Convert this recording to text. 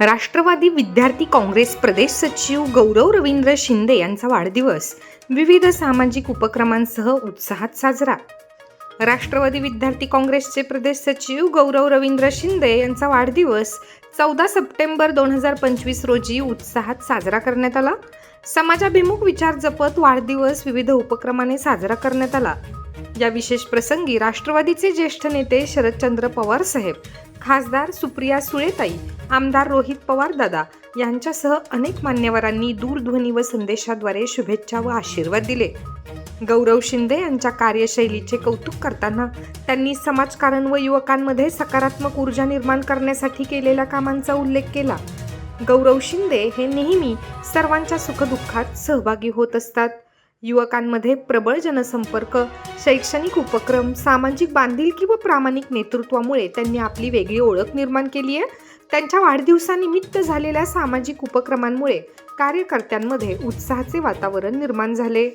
राष्ट्रवादी विद्यार्थी काँग्रेस प्रदेश सचिव गौरव रवींद्र शिंदे यांचा वाढदिवस. विविध सामाजिक उपक्रमांसह उत्साहात साजरा. राष्ट्रवादी विद्यार्थी काँग्रेसचे प्रदेश सचिव गौरव रवींद्र शिंदे यांचा वाढदिवस चौदा सप्टेंबर दोन हजार पंचवीस रोजी उत्साहात साजरा करण्यात आला. समाजाभिमुख विचार जपत वाढदिवस विविध उपक्रमाने साजरा करण्यात आला. या विशेष प्रसंगी राष्ट्रवादीचे ज्येष्ठ नेते शरदचंद्र पवार साहेब खासदार सुप्रिया सुळेताई आमदार रोहित पवार दादा यांच्यासह अनेक मान्यवरांनी दूरध्वनी व संदेशाद्वारे शुभेच्छा व आशीर्वाद दिले. गौरव शिंदे यांच्या कार्यशैलीचे कौतुक करताना त्यांनी समाजकारण व युवकांमध्ये सकारात्मक ऊर्जा निर्माण करण्यासाठी केलेल्या कामांचा उल्लेख केला. गौरव शिंदे हे नेहमी सर्वांच्या सुखदुःखात सहभागी होत असतात. युवकांमध्ये प्रबळ जनसंपर्क शैक्षणिक उपक्रम सामाजिक बांधिलकी व प्रामाणिक नेतृत्वामुळे त्यांनी आपली वेगळी ओळख निर्माण केली आहे. त्यांच्या वाढदिवसानिमित्त झालेल्या सामाजिक उपक्रमांमुळे कार्यकर्त्यांमध्ये उत्साहाचे वातावरण निर्माण झाले.